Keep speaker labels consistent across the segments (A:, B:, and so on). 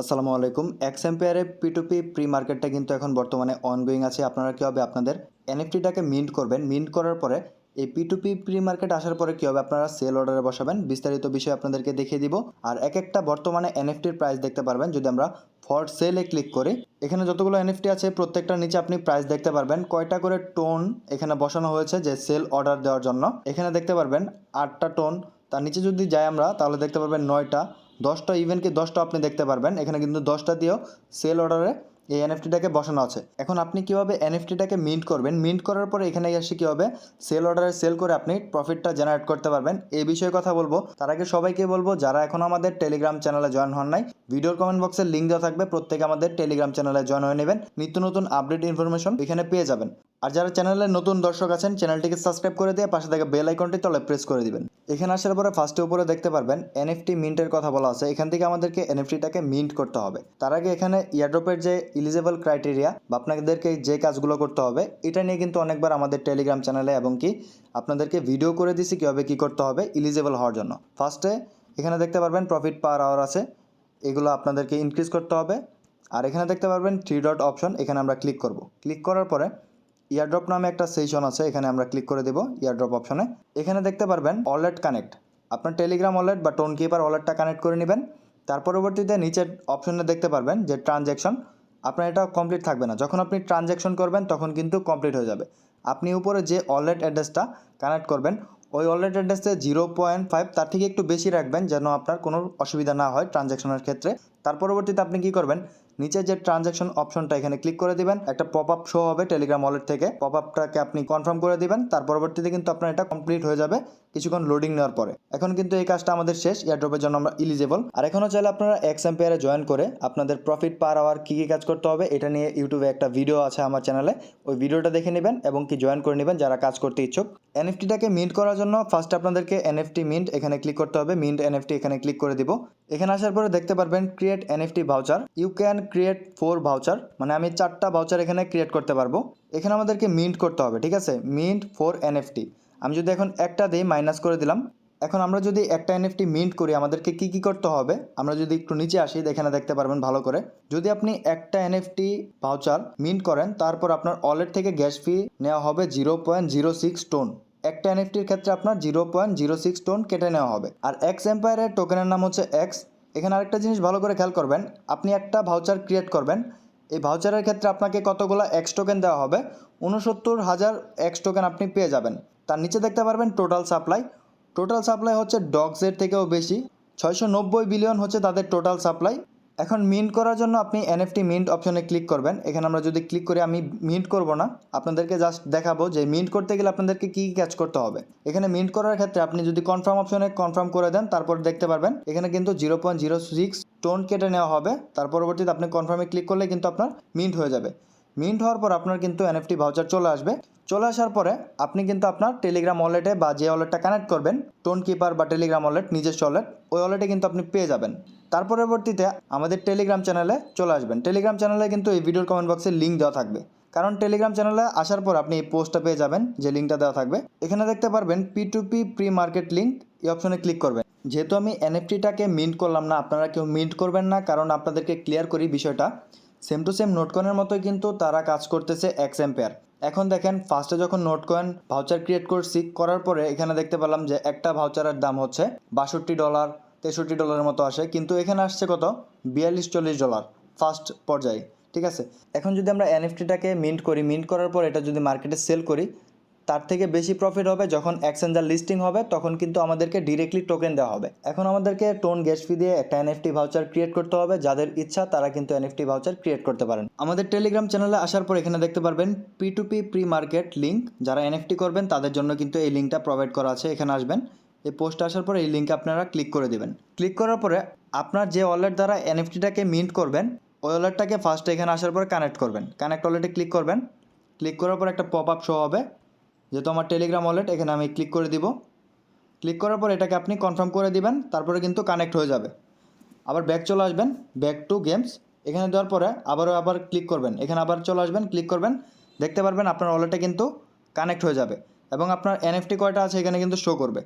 A: আসসালামু আলাইকুম। এক্স এম্পায়ারে পি টু পি প্রি মার্কেটটা কিন্তু এখন বর্তমানে অনগোয়িং আছে। আপনারা কী হবে আপনাদের এনএফটিটাকে মিন্ট করবেন। মিন্ট করার পরে এই P to P pre market আসার পরে কী হবে? আপনারা সেল অর্ডারে বসাবেন। বিস্তারিত বিষয় আপনাদেরকে দেখিয়ে দিব। আর এক একটা বর্তমানে এনএফটির প্রাইস দেখতে পারবেন। যদি আমরা ফর সেলে ক্লিক করি, এখানে যতগুলো এনএফটি আছে, প্রত্যেকটার নিচে আপনি প্রাইস দেখতে পারবেন। কয়টা করে টোন এখানে বসানো হয়েছে যে সেল অর্ডার দেওয়ার জন্য। এখানে দেখতে পারবেন আটটা টোন তার নিচে যদি যাই আমরা, তাহলে দেখতে পারবেন নয়টা। দশটা ইভেন কি দশটা আপনি দেখতে পারবেন। এখানে কিন্তু দশটা দিয়েও সেল অর্ডারে এই এনএফটিটাকে বসানো আছে। এখন আপনি কীভাবে এনএফটিটাকে মিন্ট করবেন? মিন্ট করার পরে এখানে এসে কী হবে? সেল অর্ডারে সেল করে আপনি প্রফিটটা জেনারেট করতে পারবেন। এই বিষয়ে কথা বলব। তার আগে সবাইকে বলব, যারা এখন আমাদের টেলিগ্রাম চ্যানেলে জয়েন হন নাই, ভিডিওর কমেন্ট বক্সে লিঙ্ক দেওয়া থাকবে। প্রত্যেকে আমাদের টেলিগ্রাম চ্যানেলে জয়েন হয়ে নেবেন। নিত্য নতুন আপডেট ইনফরমেশন এখানে পেয়ে যাবেন। আর যারা চ্যানেলে নতুন দর্শক আছেন, চ্যানেলটিকে সাবস্ক্রাইব করে দিয়ে পাশে থেকে বেল আইকনটি তলে প্রেস করে দিবেন। এখানে আসার পরে ফার্স্টে উপরে দেখতে পারবেন এনএফটি মিন্টের কথা বলা আছে। এখান থেকে আমাদেরকে এনএফটিটাকে মিন্ট করতে হবে। তার আগে এখানে ইয়ারড্রপের যে ইলিজেবল ক্রাইটেরিয়া বা আপনাদেরকে যে কাজগুলো করতে হবে, এটা নিয়ে কিন্তু অনেকবার আমাদের টেলিগ্রাম চ্যানেলে এবং কি আপনাদেরকে ভিডিও করে দিছি কীভাবে কী করতে হবে ইলিজেবল হওয়ার জন্য। ফার্স্টে এখানে দেখতে পারবেন প্রফিট পার আওয়ার আছে। এগুলো আপনাদেরকে ইনক্রিজ করতে হবে। আর এখানে দেখতে পারবেন থ্রি ডট অপশন এখানে আমরা ক্লিক করব। ক্লিক করার পরে ইয়ারড্রপ নামে একটা সেশন আছে, এখানে আমরা ক্লিক করে দেবো ইয়ারড্রপ অপশনে এখানে দেখতে পারবেন ওয়ালেট কানেক্ট আপনার টেলিগ্রাম ওয়ালেট বা টোন কিপার ওয়ালেটটা কানেক্ট করে নেবেন। তার পরবর্তীতে নিচের অপশনে দেখতে পারবেন যে ট্রানজ্যাকশন আপনার এটা কমপ্লিট থাকবে না। যখন আপনি ট্রানজ্যাকশন করবেন, তখন কিন্তু কমপ্লিট হয়ে যাবে। আপনি উপরে যে ওয়ালেট অ্যাড্রেসটা কানেক্ট করবেন, ওই ওয়ালেট অ্যাড্রেসে জিরো পয়েন্ট ফাইভ তার থেকে একটু বেশি রাখবেন যেন আপনার কোনো অসুবিধা না হয় ট্রানজ্যাকশনের ক্ষেত্রে। তার পরবর্তীতে আপনি কি করবেন? নিচে যে ট্রানজ্যাকশন অপশনটা এখানে ক্লিক করে দিবেন, একটা পপ আপ শো হবে টেলিগ্রাম ওয়ালেট থেকে। পপ আপটাকে আপনি কনফার্ম করে দিবেন, তার পরবর্তীতে কিন্তু আপনার এটা কমপ্লিট হয়ে যাবে। কিছুক্ষণ লোডিং নেওয়ার পরে। এখন কিন্তু এই কাজটা আমাদের শেষ এয়ারড্রপের জন্য আমরা ইলিজেবল আর এখনও চাইলে আপনারা এক্স এম্পেয়ারে জয়েন করে আপনাদের প্রফিট পার আওয়ার কী কী কাজ করতে হবে, এটা নিয়ে ইউটিউবে একটা ভিডিও আছে আমার চ্যানেলে ওই ভিডিওটা দেখে নেবেন এবং কি জয়েন করে নেবেন যারা কাজ করতে ইচ্ছুক। এনএফটিটাকে মিন্ট করার জন্য ফার্স্ট আপনাদেরকে এনএফটি মিন্ট এখানে ক্লিক করতে হবে। মিন্ট এনএফটি এখানে ক্লিক করে দিব। এখানে আসার পরে দেখতে পারবেন create NFT voucher you can create four voucher মানে আমি চারটা ভাউচার এখানে ক্রিয়েট করতে পারব। এখানে আমাদেরকে মিন্ট করতে হবে, ঠিক আছে? মিন্ট ফোর এনএফটি আমি যদি এখন একটা দিই মাইনাস করে দিলাম, এখন আমরা যদি একটা এনএফটি মিন্ট করি, আমাদেরকে কি কি করতে হবে? আমরা যদি একটু নিচে আসি এখানে দেখতে পারবেন ভালো করে। যদি আপনি একটা এনএফটি ভাউচার মিন্ট করেন, তারপর আপনার ওয়ালেট থেকে গ্যাস ফি নেওয়া হবে zero point zero six TON একটা এনএফটির ক্ষেত্রে আপনার zero point zero six TON কেটে নেওয়া হবে। আর এক্স এম্পায়ারের টোকেনের নাম হচ্ছে এক্স এখানে আরেকটা জিনিস ভালো করে খেয়াল করবেন, আপনি একটা ভাউচার ক্রিয়েট করবেন। এই ভাউচারের ক্ষেত্রে আপনাকে কতগুলো এক্স টোকেন দেওয়া হবে? উনসত্তর হাজার এক্স টোকেন আপনি পেয়ে যাবেন। তার নিচে দেখতে পারবেন টোটাল সাপ্লাই টোটাল সাপ্লাই হচ্ছে ডগসের থেকেও বেশি। ছয়শো নব্বই বিলিয়ন হচ্ছে তাদের টোটাল সাপ্লাই এখন মিন্ট করার জন্য আপনি এনএফটি মিন্ট অপশনে ক্লিক করবেন। এখানে আমরা যদি ক্লিক করি, আমি মিন্ট করব না। আপনাদেরকে জাস্ট দেখাবো যে মিন্ট করতে গেলে আপনাদেরকে কী কাজ করতে হবে। এখানে মিন্ট করার ক্ষেত্রে আপনি যদি কনফার্ম অপশনে কনফার্ম করে দেন, তারপর দেখতে পারবেন, এখানে কিন্তু zero point zero six TON কেটে নেওয়া হবে। তার পরবর্তীতে আপনি কনফার্মে ক্লিক করলে কিন্তু আপনার মিন্ট হয়ে যাবে। মিন্ট হওয়ার পর আপনার কিন্তু এনএফটি ভাউচার চলে আসবে। চলে আসার পরে আপনি কিন্তু আপনার টেলিগ্রাম ওয়ালেটে বা যে ওয়ালেটটা কানেক্ট করবেন টোন কিপার বা টেলিগ্রাম ওয়ালেট নিজস্ব ওয়ালেট ওই ওয়ালেটে কিন্তু আপনি পেয়ে যাবেন। তার পরবর্তীতে আমাদের টেলিগ্রাম চ্যানেলে চলে আসবেন। টেলিগ্রাম চ্যানেলে কিন্তু এই ভিডিওর কমেন্ট বক্সে লিঙ্ক দেওয়া থাকবে। কারণ টেলিগ্রাম চ্যানেলে আসার পর আপনি এই পোস্টটা পেয়ে যাবেন, যে লিঙ্কটা দেওয়া থাকবে। এখানে দেখতে পারবেন P to P pre market link এই অপশনে ক্লিক করবেন। যেহেতু আমি এনএফটিটাকে মিন্ট করলাম না, আপনারা কেউ মিন্ট করবেন না, কারণ আপনাদেরকে ক্লিয়ার করি বিষয়টা। সেম টু সেম নোটকয়েনের মতোই কিন্তু তারা কাজ করতেছে এক্স এম্পেয়ার এখন দেখেন ফার্স্টে যখন নোট কয়েন ভাউচার ক্রিয়েট করছি, করার পরে এখানে দেখতে পেলাম যে একটা ভাউচারের দাম হচ্ছে বাষট্টি ডলার তেষট্টি ডলারের মতো আসে। কিন্তু এখানে আসছে কত? বিয়াল্লিশ চল্লিশ ডলার ফার্স্ট পর্যায়ে। ঠিক আছে? এখন যদি আমরা এনএফটিটাকে মিন্ট করি মিন্ট করার পর এটা যদি মার্কেটে সেল করি তার থেকে বেশি প্রফিট হবে যখন এক্সচেঞ্জার লিস্টিং হবে, তখন কিন্তু আমাদেরকে ডিরেক্টলি টোকেন দেওয়া হবে। এখন আমাদেরকে টোন গ্যাস ফি দিয়ে একটা এনএফটি ভাউচার ক্রিয়েট করতে হবে, যাদের ইচ্ছা তারা কিন্তু এনএফটি ভাউচার ক্রিয়েট করতে পারেন। আমাদের টেলিগ্রাম চ্যানেলে আসার পর এখানে দেখতে পারবেন P to P pre market link যারা এনএফটি করবেন, তাদের জন্য কিন্তু এই লিঙ্কটা প্রোভাইড করা আছে, এখানে আসবেন। এই পোস্ট আসার পরে এই লিঙ্কে আপনারা ক্লিক করে দেবেন। ক্লিক করার পরে আপনার যে ওয়ালেট দ্বারা এনএফটিটাকে মিন্ট করবেন, ওই ওয়ালেটটাকে ফার্স্ট এখানে আসার পরে কানেক্ট করবেন। কানেক্ট ওয়ালেটে ক্লিক করবেন। ক্লিক করার পর একটা পপ আপ শো হবে। যেহেতু আমার টেলিগ্রাম ওয়ালেট এখানে আমি ক্লিক করে দিব। ক্লিক করার পর এটাকে আপনি কনফার্ম করে দিবেন, তারপরে কিন্তু কানেক্ট হয়ে যাবে। আবার ব্যাক চলে আসবেন ব্যাক টু গেমস এখানে দেওয়ার পরে আবারও আবার ক্লিক করবেন। এখানে আবার চলে আসবেন ক্লিক করবেন। দেখতে পারবেন আপনার ওয়ালেটে কিন্তু কানেক্ট হয়ে যাবে। এবং আপনার এনএফটি কয়টা আছে এখানে কিন্তু শো করবে।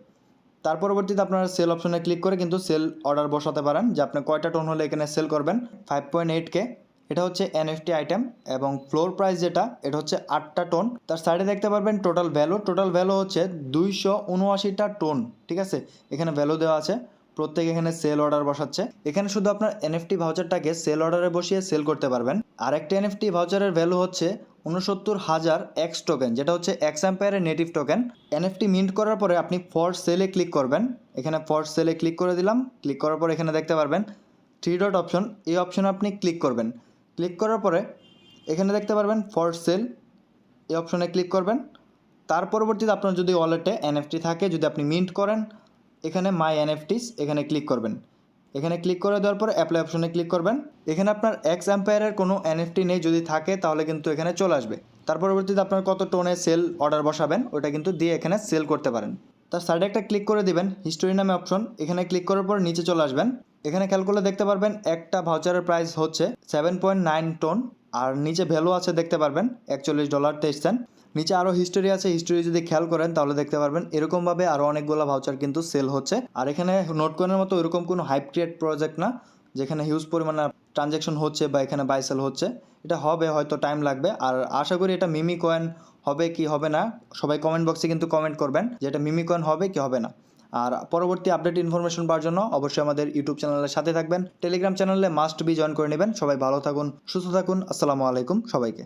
A: তার পরবর্তীতে আপনারা সেল অপশনে ক্লিক করে কিন্তু সেল অর্ডার বসাতে পারেন, যে আপনি কয়টা টোন হলে এখানে সেল করবেন। ফাইভ পয়েন্ট এইট কে এটা হচ্ছে এনএফটি আইটেম এবং ফ্লোর প্রাইস যেটা, এটা হচ্ছে আটটা টোন তার সাইডে দেখতে পারবেন টোটাল ভ্যালু টোটাল ভ্যালু হচ্ছে দুইশো উনআশিটা টোন ঠিক আছে? এখানে ভ্যালু দেওয়া আছে। প্রত্যেক এখানে সেল অর্ডার বসাচ্ছে। এখানে শুধু আপনার এনএফটি ভাউচারটাকে সেল অর্ডারে বসিয়ে সেল করতে পারবেন। আর একটা এনএফটি ভাউচারের ভ্যালু হচ্ছে উনসত্তর হাজার এক্স টোকেন যেটা হচ্ছে এক্স অ্যাম্পায়ারের নেটিভ টোকেন এনএফটি মিন্ট করার পরে আপনি ফর সেলে ক্লিক করবেন। এখানে ফর সেলে ক্লিক করে দিলাম। ক্লিক করার পর এখানে দেখতে পারবেন থ্রি ডট অপশন এই অপশনে আপনি ক্লিক করবেন। ক্লিক করার পরে এখানে দেখতে পারবেন ফর সেল এই অপশনে ক্লিক করবেন। তার পরবর্তীতে আপনার যদি ওয়ালেটে এনএফটি থাকে, যদি আপনি মিন্ট করেন, এখানে মাই এনএফটিস এখানে ক্লিক করবেন। এখানে ক্লিক করে দেওয়ার পর অ্যাপ্লাই অপশনে ক্লিক করবেন। এখানে আপনার এক্স অ্যাম্পায়ারের কোনো এনএফটি নেই, যদি থাকে তাহলে কিন্তু এখানে চলে আসবে। তার পরবর্তীতে আপনার কত টোনে সেল অর্ডার বসাবেন, ওটা কিন্তু দিয়ে এখানে সেল করতে পারেন। তার সাইডে একটা ক্লিক করে দিবেন হিস্টোরি নামে অপশন এখানে ক্লিক করার পর নিচে চলে আসবেন। এখানে খেয়াল করলে দেখতে পারবেন একটা ভাউচারের প্রাইস হচ্ছে সেভেন পয়েন্ট নাইন টোন আর নিচে ভ্যালু আছে দেখতে পারবেন একচল্লিশ ডলার তেইশ সেন্ট নিচে আরও হিস্টোরি আছে হিস্টোরি যদি খেয়াল করেন তাহলে দেখতে পারবেন এরকমভাবে আরও অনেকগুলো ভাউচার কিন্তু সেল হচ্ছে। আর এখানে নোট কয়েনের মতো এরকম কোনো হাইপ ক্রিয়েট প্রজেক্ট না, যেখানে হিউজ পরিমাণে ট্রানজ্যাকশন হচ্ছে বা এখানে বাই সেল হচ্ছে। এটা হবে, হয়তো টাইম লাগবে। আর আশা করি এটা মিমি কয়েন হবে কি হবে না, সবাই কমেন্ট বক্সে কিন্তু কমেন্ট করবেন যে এটা মিমি কয়েন হবে কি হবে না। আর পরবর্তী আপডেট ইনফরমেশন পাওয়ার জন্য অবশ্যই আমাদের ইউটিউব চ্যানেলের সাথে থাকবেন। টেলিগ্রাম চ্যানেলে মাস্ট বি জয়েন করে নেবেন। সবাই ভালো থাকুন, সুস্থ থাকুন। আসসালামু আলাইকুম সবাইকে।